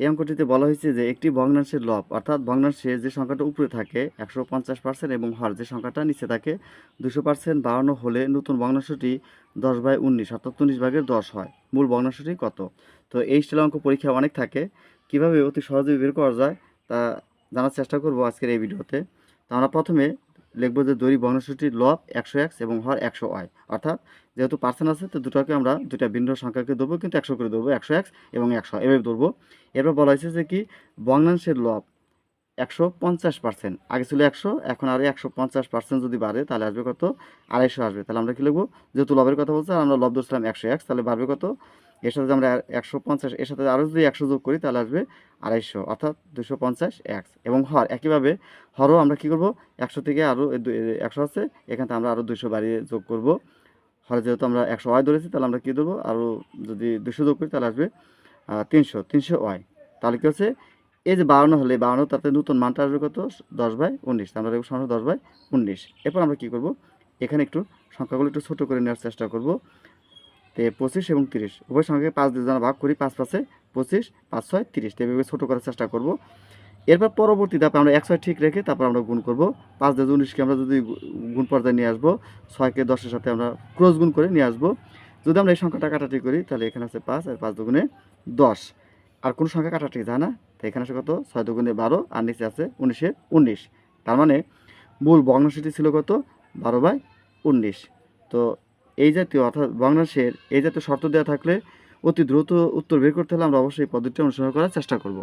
এই অঙ্কটিতে বলা হয়েছে যে একটি ভগ্নাংশের লব, অর্থাৎ ভগ্নাংশে যে সংখ্যাটা উপরে থাকে, একশো পঞ্চাশ পার্সেন্ট এবং হর যে সংখ্যাটা নিচে থাকে, দুশো পার্সেন্ট বাড়ানো হলে নতুন ভগ্নাংশটি দশ বাই উনিশ, অর্থাৎ উনিশ ভাগের দশ হয়। মূল ভগ্নাংশটি কত? তো এই স্টাইল অঙ্ক পরীক্ষা অনেক থাকে। কীভাবে অতি সহজে বের করা যায় তা জানার চেষ্টা করব আজকের এই ভিডিওতে। তো আমরা প্রথমে লিখব যে দৈরিক ভগ্নাংশটির লব একশো এক্স এবং হর একশো ওয়াই। অর্থাৎ যেহেতু পার্সেন্ট আছে, তো দুটোকে আমরা দুটা ভিন্ন সংখ্যাকে দেবো, কিন্তু একশো করে দেবো, একশো এক্স এবং একশো এভাবে ধরবো। এরপর বলা হয়েছে যে কি ভগ্নাংশের লব একশো পঞ্চাশ পার্সেন্ট। আগে ছিল একশো, এখন আরও একশো পঞ্চাশ পার্সেন্ট যদি বাড়ে, তাহলে আসবে কত? আড়াইশো আসবে। তাহলে আমরা কী লিখব? যেহেতু লবের কথা বলছে আমরা লব ধরছিলাম একশো এক্স, তাহলে বাড়বে কত? এর সাথে আমরা একশো পঞ্চাশ, এর সাথে আরও যদি একশো যোগ করি, তাহলে আসবে আড়াইশো, অর্থাৎ দুশো পঞ্চাশ এক্স এবং হর, একইভাবে হরও আমরা কী করব? একশো থেকে আরও একশো আছে, এখান থেকে আমরা আরও দুশো বাড়িয়ে যোগ করব। হরে যেহেতু আমরা একশো ওয়াই ধরেছি, তাহলে আমরা কী দেবো আরও যদি দুশো যোগ করি, তাহলে আসবে তিনশো তিনশো ওয়াই তাহলে কী হচ্ছে? এই যে বাড়ানো হলে বাড়ানো তাতে নতুন মানটা আসবে কত? দশ বাই উনিশ। আমরা দেখব সংখ্যা দশ বাই উনিশ। এরপর আমরা কী করব? এখানে একটু সংখ্যাগুলো একটু ছোটো করে নেওয়ার চেষ্টা করব। তে পঁচিশ এবং তিরিশ। উভয় সংখ্যাকে পাঁচ দিয়ে আমরা ভাগ করি, পাঁচ পাঁচে পঁচিশ, পাঁচ ছয়, তিরিশ। এভাবে ছোটো করার চেষ্টা করব। এরপর পরবর্তী ধাপে আমরা এক ছয় ঠিক রেখে তারপর আমরা গুণ করব। পাঁচ দিয়ে উনিশকে আমরা যদি গুণ পর্যায়ে নিয়ে আসব, ছয়কে দশের সাথে আমরা ক্রস গুণ করে নিয়ে আসব। যদি আমরা এই সংখ্যাটা কাটাটি করি, তাহলে এখানে আছে পাঁচ আর পাঁচ দুগুণে দশ। আর কোনো সংখ্যা কাটাটি যায় না, তো এখানে আছে কত? ছয় দুগুণে বারো, আর নিচে আছে উনিশের উনিশ। তার মানে মূল ভগ্নাংশটি ছিল কত? বারো বাই উনিশ। তো এই জাতীয় অর্থাৎ বাংলাদেশের এই জাতীয় শর্ত দেওয়া থাকলে অতি দ্রুত উত্তর বের করতে হলে আমরা অবশ্যই পদ্ধতিটি অনুসরণ করার চেষ্টা করব।